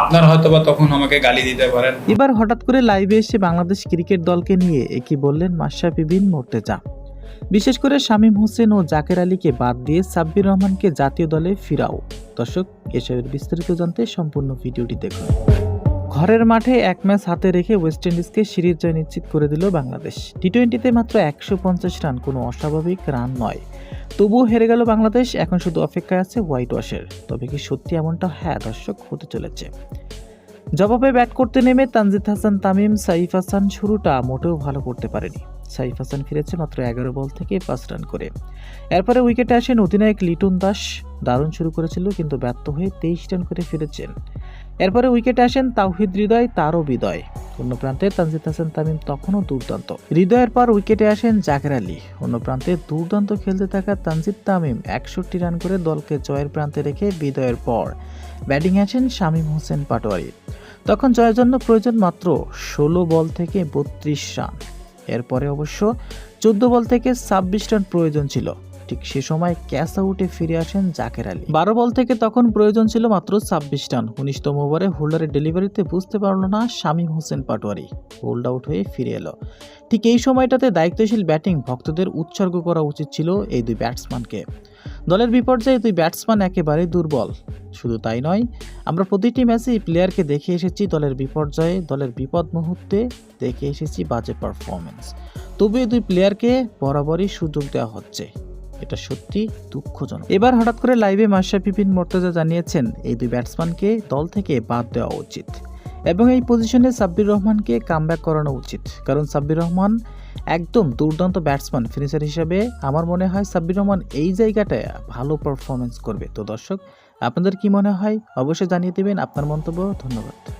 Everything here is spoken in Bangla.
আপনারা হয়তো বা তখন আমাকে গালি দিতে পারেন। এবার হঠাৎ করে লাইভে এসে বাংলাদেশ ক্রিকেট দলকে নিয়ে একই বললেন মাশরাফি বিন মোর্তেজা। বিশেষ করে শামীম হোসেন ও জাকের আলীকে বাদ দিয়ে সাব্বির রহমানকে জাতীয় দলে ফিরাও। দর্শক এসবের বিস্তারিত জানতে সম্পূর্ণ ভিডিওটি দেখুন। ঘরের মাঠে এক ম্যাচ হাতে রেখে ওয়েস্ট ইন্ডিজকে সিরিজ জয় নিশ্চিত করে দিল বাংলাদেশ। টি টোয়েন্টিতে মাত্র একশো পঞ্চাশ রান, কোনো অস্বাভাবিক রান নয়। তবুও হেরে গেল বাংলাদেশ, এখন শুধু অপেক্ষায় আছে হোয়াইট ওয়াশের তবে কি সত্যি এমনটা? হ্যাঁ দর্শক, হতে চলেছে। জবাবে ব্যাট করতে নেমে তানজিদ হাসান, তামিম, সাইফ হাসান শুরুটা মোটেও ভালো করতে পারেনি। সাইফ হাসান ফিরেছে মাত্র এগারো বল থেকে পাঁচ রান করে। এরপরে উইকেটে আসেন অধিনায়ক লিটন দাস। দারুণ শুরু করেছিল, কিন্তু ব্যর্থ হয়ে তেইশ রান করে ফিরেছেন। এরপরে উইকেটে আসেন তাওহিদ হৃদয়, তারও বিদয়। অন্য প্রান্তে তানজিদ হাসান তামিম তখনও দুর্দান্ত। হৃদয়ের পর উইকেটে আসেন জাকের আলী। অন্য প্রান্তে দুর্দান্ত খেলতে থাকা তানজিদ তামিম একষট্টি রান করে দলকে জয়ের প্রান্তে রেখে বিদয়ের পর ব্যাটিং আসেন শামীম হোসেন পাটোয়ারি। তখন জয়ের জন্য প্রয়োজন মাত্র ষোলো বল থেকে বত্রিশ রান। এরপরে অবশ্য চোদ্দ বল থেকে ছাব্বিশ রান প্রয়োজন ছিল। ঠিক সে সময় ক্যাচ আউটে ফিরে আসেন জাকের আলী। বারো বল থেকে তখন প্রয়োজন ছিল মাত্র ছাব্বিশ রান। উনিশতম ওভারে হোল্ডারের ডেলিভারিতে বুঝতে পারল না শামীম হোসেন পাটোয়ারি। হোল্ড আউট হয়ে ফিরে এলো। ঠিক এই সময়টাতে দায়িত্বশীল ব্যাটিং ভক্তদের উৎসর্গ করা উচিত ছিল এই দুই ব্যাটসম্যানকে। দলের বিপর্যয়ে দুই ব্যাটসম্যান একেবারে দুর্বল। শুধু তাই নয়, আমরা প্রতিটি ম্যাচেই প্লেয়ারকে দেখে এসেছি দলের বিপর্যয়ে, দলের বিপদ মুহূর্তে দেখে এসেছি বাজে পারফরমেন্স তবু দুই প্লেয়ারকে বরাবরই সুযোগ দেওয়া হচ্ছে। এটা সত্যি দুঃখজনক। এবার হঠাৎ করে লাইভে মাশরাফি বিন মোর্তজা জানিয়েছেন, এই দুই ব্যাটসম্যানকে দল থেকে বাদ দেওয়া উচিত এবং এই পজিশনে সাব্বির রহমানকে কামব্যাক করানো উচিত। কারণ সাব্বির রহমান একদম দুর্দান্ত ব্যাটসম্যান ফিনিশার হিসাবে আমার মনে হয় সাব্বির রহমান এই জায়গাটায় ভালো পারফরমেন্স করবে। তো দর্শক, আপনাদের কি মনে হয়? অবশ্যই জানিয়ে দেবেন। আপনার মন্তব্য, ধন্যবাদ।